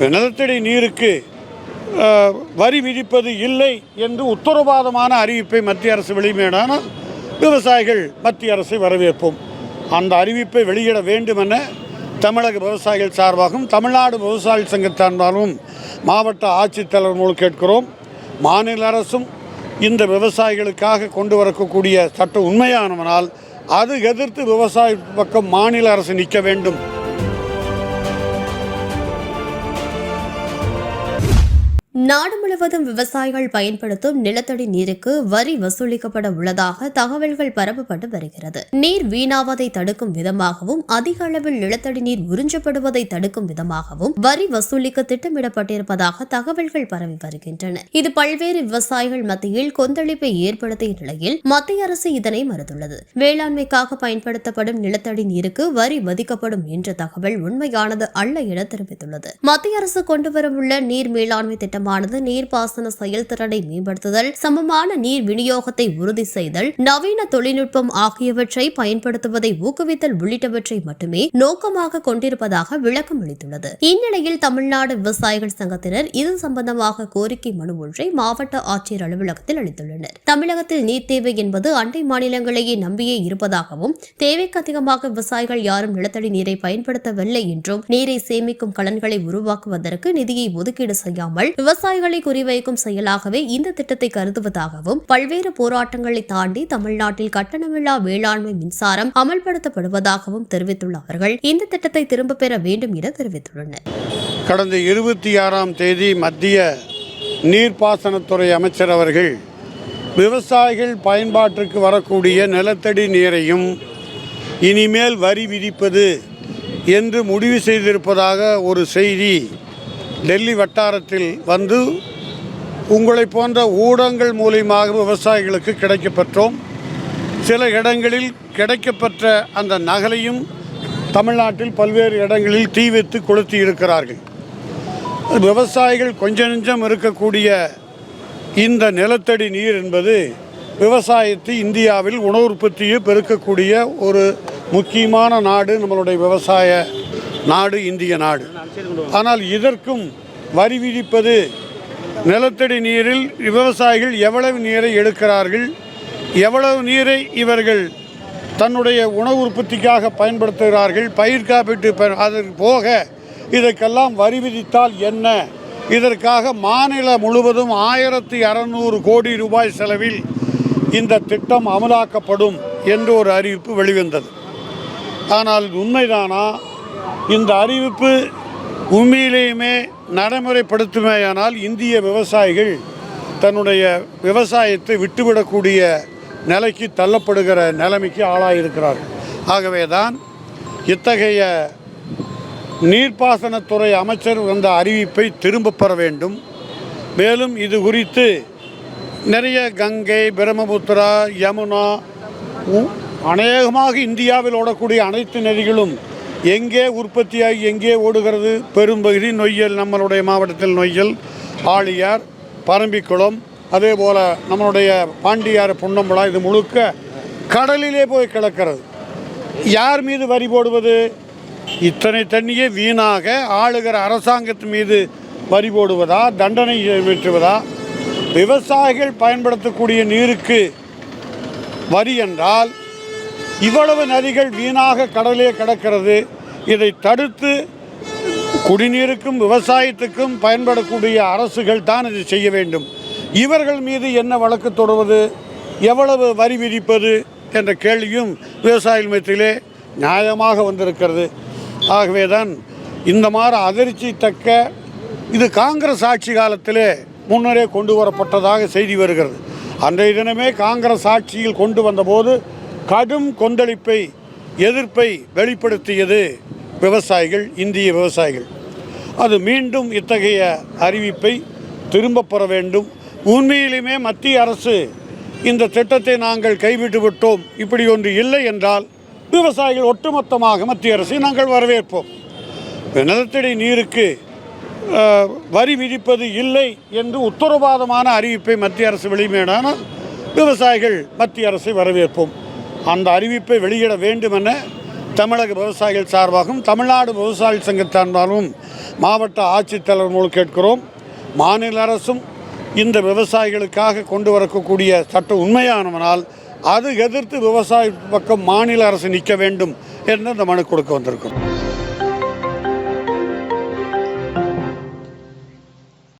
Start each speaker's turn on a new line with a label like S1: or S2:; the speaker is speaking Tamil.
S1: நிலத்தடி நீருக்கு வரி விதிப்பது இல்லை என்று உத்தரவாதமான அறிவிப்பை மத்திய அரசு வெளியிடானால் விவசாயிகள் மத்திய அரசை வரவேற்போம். அந்த அறிவிப்பை வெளியிட வேண்டும் என தமிழக விவசாயிகள் சார்பாகவும் தமிழ்நாடு விவசாய சங்கத்தார்பாகவும் மாவட்ட ஆட்சித்தலைவர் மூலம் கேட்கிறோம். மாநில அரசும் இந்த விவசாயிகளுக்காக கொண்டு வரக்கூடிய சட்டம் உண்மையானவனால் அது எதிர்த்து விவசாய பக்கம் மாநில அரசு நிற்க வேண்டும்.
S2: நாடு முழுவதும் விவசாயிகள் பயன்படுத்தும் நிலத்தடி நீருக்கு வரி வசூலிக்கப்பட உள்ளதாக தகவல்கள் பரப்பப்பட்டு வருகிறது. நீர் வீணாவதை தடுக்கும் விதமாகவும் அதிக அளவில் நிலத்தடி நீர் உறிஞ்சப்படுவதை தடுக்கும் விதமாகவும் வரி வசூலிக்க திட்டமிடப்பட்டிருப்பதாக தகவல்கள் பரவி வருகின்றன. இது பல்வேறு விவசாயிகள் மத்தியில் கொந்தளிப்பை ஏற்படுத்திய நிலையில் மத்திய அரசு இதனை மறுத்துள்ளது. வேளாண்மைக்காக பயன்படுத்தப்படும் நிலத்தடி நீருக்கு வரி மதிக்கப்படும் என்ற தகவல் உண்மையானது அல்ல என தெரிவித்துள்ளது. மத்திய அரசு கொண்டு வரவுள்ள நீர் மேலாண்மை திட்டம் திட்டமானது நீர்ப்பாசன செயல்திறனை மேம்படுத்துதல் சமமான நீர் விநியோகத்தை உறுதி செய்தல் நவீன தொழில்நுட்பம் ஆகியவற்றை பயன்படுத்துவதை ஊக்குவித்தல் உள்ளிட்டவற்றை மட்டுமே நோக்கமாக கொண்டிருப்பதாக விளக்கம் அளித்துள்ளது. இந்நிலையில் தமிழ்நாடு விவசாயிகள் சங்கத்தினர் இது சம்பந்தமாக கோரிக்கை மனு ஒன்றை மாவட்ட ஆட்சியர் அலுவலகத்தில் அளித்துள்ளனர். தமிழகத்தில் நீர் தேவை என்பது அண்டை மாநிலங்களையே நம்பியே இருப்பதாகவும் தேவைக்கு அதிகமாக விவசாயிகள் யாரும் நிலத்தடி நீரை பயன்படுத்தவில்லை என்றும் நீரை சேமிக்கும் கலன்களை உருவாக்குவதற்கு நிதியை ஒதுக்கீடு செய்யாமல் விவசாய விவசாயிகளை குறிவைக்கும் செயலாகவே இந்த திட்டத்தை கருதுவதாகவும் பல்வேறு போராட்டங்களை தாண்டி தமிழ்நாட்டில் கட்டணமில்லா வேளாண்மை மின்சாரம் அமல்படுத்தப்படுவதாகவும் தெரிவித்துள்ள அவர்கள் இந்த திட்டத்தை திரும்பப் பெற வேண்டும் என தெரிவித்துள்ளனர்.
S1: கடந்த இருபத்தி ஆறாம் தேதி மத்திய நீர்ப்பாசனத்துறை அமைச்சர் அவர்கள் விவசாயிகள் பயன்பாட்டிற்கு வரக்கூடிய நிலத்தடி நீரையும் இனிமேல் வரி விதிப்பது என்று முடிவு செய்திருப்பதாக ஒரு செய்தி டெல்லி வட்டாரத்தில் வந்து உங்களை போன்ற ஊடகங்கள் மூலியமாக விவசாயிகளுக்கு கிடைக்கப்பெற்றோம். சில இடங்களில் கிடைக்கப்பெற்ற அந்த நகலையும் தமிழ்நாட்டில் பல்வேறு இடங்களில் தீ வைத்து கொளுத்தி இருக்கிறார்கள். விவசாயிகள் கொஞ்ச நெஞ்சம் இருக்கக்கூடிய இந்த நிலத்தடி நீர் என்பது விவசாயத்தை இந்தியாவில் உணவு உற்பத்தியை பெருக்கக்கூடிய ஒரு முக்கியமான நாடு நம்மளுடைய விவசாய நாடு இந்திய நாடு. ஆனால் இதற்கும் வரி விதிப்பது நிலத்தடி நீரில் விவசாயிகள் எவ்வளவு நீரை எடுக்கிறார்கள் எவ்வளவு நீரை இவர்கள் தன்னுடைய உணவு உற்பத்திக்காக பயன்படுத்துகிறார்கள் பயிர் காப்பீட்டு அதற்கு போக இதற்கெல்லாம் வரி விதித்தால் என்ன? இதற்காக மாநிலம் முழுவதும் ஆயிரத்தி அறநூறு கோடி ரூபாய் செலவில் இந்த திட்டம் அமலாக்கப்படும் என்று ஒரு அறிவிப்பு வெளிவந்தது. ஆனால் உண்மைதானா? இந்த அறிவிப்பு உண்மையிலேயுமே நடைமுறைப்படுத்துமேயானால் இந்திய விவசாயிகள் தன்னுடைய விவசாயத்தை விட்டுவிடக்கூடிய நிலைக்கு தள்ளப்படுகிற நிலைமைக்கு ஆளாயிருக்கிறார் ஆகவே தான் இத்தகைய நீர்ப்பாசனத்துறை அமைச்சர் வந்த அறிவிப்பை திரும்பப் பெற வேண்டும். மேலும் இது குறித்து நிறைய கங்கை பிரம்மபுத்திரா யமுனா உ- அநேகமாக இந்தியாவில் ஓடக்கூடிய அனைத்து நதிகளும் எங்கே உற்பத்தியாகி எங்கே ஓடுகிறது? பெரும்பகுதி நொய்யல் நம்மளுடைய மாவட்டத்தில் நொய்யல் ஆழியார் பரம்பிக்குளம் அதே போல் நம்மளுடைய பாண்டியார் புன்னம்புழா இது முழுக்க கடலிலே போய் கிடக்கிறது. யார் மீது வரி போடுவது? இத்தனை தண்ணியே வீணாக ஆளுகிற அரசாங்கத்து மீது வரி போடுவதா? தண்டனை வெற்றுவதா விவசாயிகள் பயன்படுத்தக்கூடிய நீருக்கு வரி என்றால் இவ்வளவு நதிகள் வீணாக கடலே கிடக்கிறது. இதை தடுத்து குடிநீருக்கும் விவசாயத்துக்கும் பயன்படக்கூடிய அரசுகள் தான் இது செய்ய வேண்டும். இவர்கள் மீது என்ன வழக்கு தொடுவது? எவ்வளவு வரி விதிப்பது? என்ற கேள்வியும் விவசாய மத்தியிலே நியாயமாக வந்திருக்கிறது. ஆகவே தான் இந்த மாதிரி அதிர்ச்சி தக்க இது காங்கிரஸ் ஆட்சி காலத்திலே முன்னரே கொண்டு வரப்பட்டதாக செய்தி வருகிறது. அன்றைய தினமே காங்கிரஸ் ஆட்சியில் கொண்டு வந்தபோது கடும் கொந்தளிப்பை எதிர்ப்பை வெளிப்படுத்தியது விவசாயிகள் இந்திய விவசாயிகள். அது மீண்டும் இத்தகைய அறிவிப்பை திரும்ப பெற வேண்டும். உண்மையிலுமே மத்திய அரசு இந்த திட்டத்தை நாங்கள் கைவிட்டு விட்டோம். இப்படி ஒன்று இல்லை என்றால் விவசாயிகள் ஒட்டுமொத்தமாக மத்திய அரசை நாங்கள் வரவேற்போம். நிலத்தடி நீருக்கு வரி விதிப்பது இல்லை என்று உத்தரவாதமான அறிவிப்பை மத்திய அரசு வெளியிடானால் விவசாயிகள் மத்திய அரசை வரவேற்போம். அந்த அறிவிப்பை வெளியிட வேண்டும் என தமிழக விவசாயிகள் சார்பாகவும் தமிழ்நாடு விவசாயிகள் சங்கத்தார்ந்தாலும் மாவட்ட ஆட்சித்தலைவர் மூலம் கேட்கிறோம். மாநில அரசும் இந்த விவசாயிகளுக்காக கொண்டு வரக்கூடிய சட்டம் உண்மையானவனால் அது எதிர்த்து விவசாய பக்கம் மாநில அரசு நிற்க வேண்டும் என்று இந்த மனு கொடுக்க வந்திருக்கிறோம்.